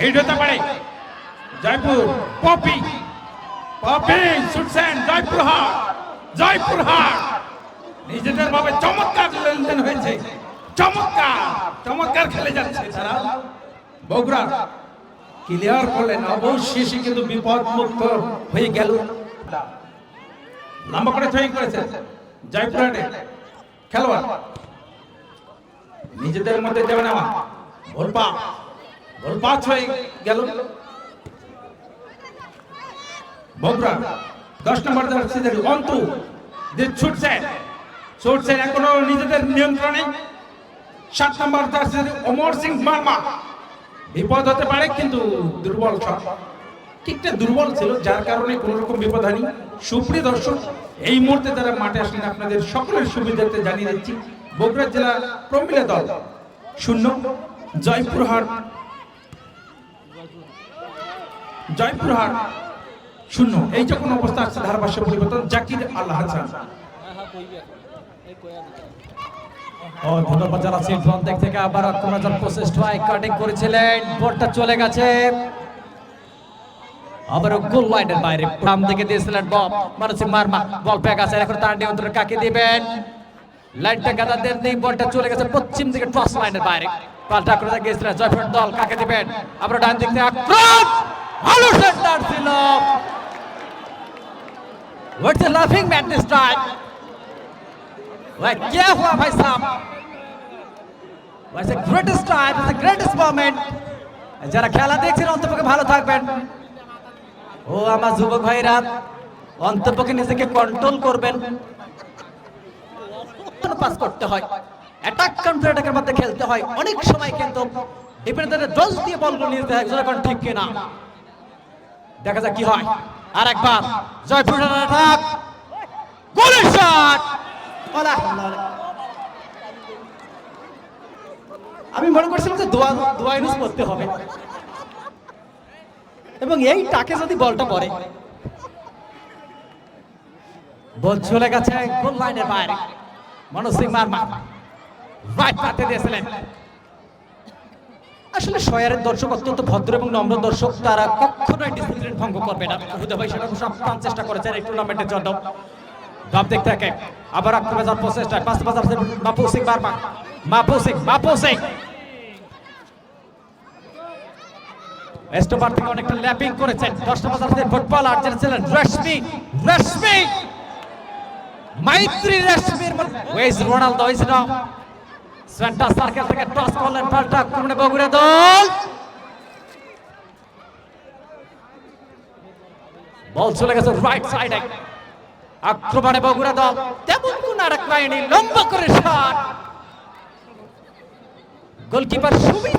Hit হতে জয়পুর, পপি পপি ছুটছেন জয়পুর হাট জয়পুর হাট নিজেদের ভাবে চমৎকার লেনদেন হয়েছে। চমৎকার চমৎকার খেলে যাচ্ছে তারা। বগুড়া ক্লিয়ার করলেন। অবশেষে কিন্তু বিপদ মুক্ত হয়ে গেল। লম্বা করে থ্রোয়িং করেছে জয়পুরহাটে। খেলোয়াড়, নিজেদের মধ্যে দেবে নেওয়া ভোলপা ভোলপা হয়ে গেল। দশ নম্বর অন্তু যে ছুটছেন ছুটছেন এখনও নিজেদের নিয়ন্ত্রণে। সাত নম্বর অমর সিং মার্মা। বিপদ হতে পারে, কিন্তু দুর্বল দুর্বল ছিল, যার কারণে কোনো রকম বিপদ হয়নি। সুপ্রিয় দর্শক, এই মুহূর্তে যারা মাঠে আসলেন, আপনাদের সকলের সুবিধার্থে জানিয়ে দিচ্ছি, বগুড়া জেলা প্রমিলা দল, শূন্য, জয়পুরহাট জয়পুরহাট, শূন্য। এই যখন অবস্থা আসছে ধারাভাষ্য পরিবর্তন, জাকির আল হাসান। ও, ধন্যবাদ জানাচ্ছি। ফ্রন্ট দিক থেকে আবার প্রচেষ্ট হয় কাটিং করেছিলেন। বোর্ডটা চলে গেছে। আবার গোল লাইনের বাইরে। বাম দিকে দিয়েছিলেন বল। মানসিক মারমা, বল পেয়ে গেছে এখন তার নিয়ন্ত্রণ কাকে দিবেন? লাইনটা গাদা দেন দিয়ে বলটা চলে গেছে পশ্চিম দিকে টস লাইনের বাইরে। পাল্টা করে গেছিলেন জয়ফের দল, কাকে দিবেন? আমরা ডান দিক থেকে আক্রম ভালো সেন্টার ছিল। What's যারা খেলা দেখছেন, অন্তপক্ষে ভালো থাকবেন। ও আমার যুবক ভাইরা, অন্তপক্ষে নিজেকে কন্ট্রোল করবেন। পাস করতে হয়। অ্যাটাক কাউন্টার অ্যাটাকের মধ্যে খেলতে হয়। অনেক সময় কিন্তু দিয়ে হয় যখন ঠিক কিনা। দেখা যাক কি হয়। আর একবার জয়পুর অ্যাটাক গোলের শট আমি মনে করছিলাম যে দোয়া দোয়া করতে হবে। এবং এই টাকে যদি বলটা পড়ে। বল চলে গেছে গোল লাইনের বাইরে। মনোজ সিং মার্মা। রাইট পাতে দিয়েছিলেন। আসলে শয়ারের দর্শক অত্যন্ত ভদ্র এবং নম্র দর্শক, তারা কখনোই ডিসিপ্লিন ভঙ্গ করবে না। হুদা ভাই সেটা সপ্তাহ চেষ্টা করেছেন এই টুর্নামেন্টের জন্য। ডাব দিক থেকে আবার আক্রমণ যাওয়ার প্রচেষ্টা পাঁচ পাঁচ আছে মাপু সিং বার্মা মাপু সিং মাপু সিং। এস্টোবার থেকে অনেকটা ল্যাপিং করেছেন। দশ নম্বর আছে ফুটবল আর ছিলেন, রশ্মি রশ্মি, মাইত্রী রশ্মির ওয়েস Ronaldo is now centre circle থেকে টস করলেন পাল্টা কুমড়ে বগুড়ে দল। বল চলে গেছে রাইট সাইডে আক্রমণে বগুড়া দল। তেমন কোন আর পায়নি লম্বা করে শট গোলকিপার সুবি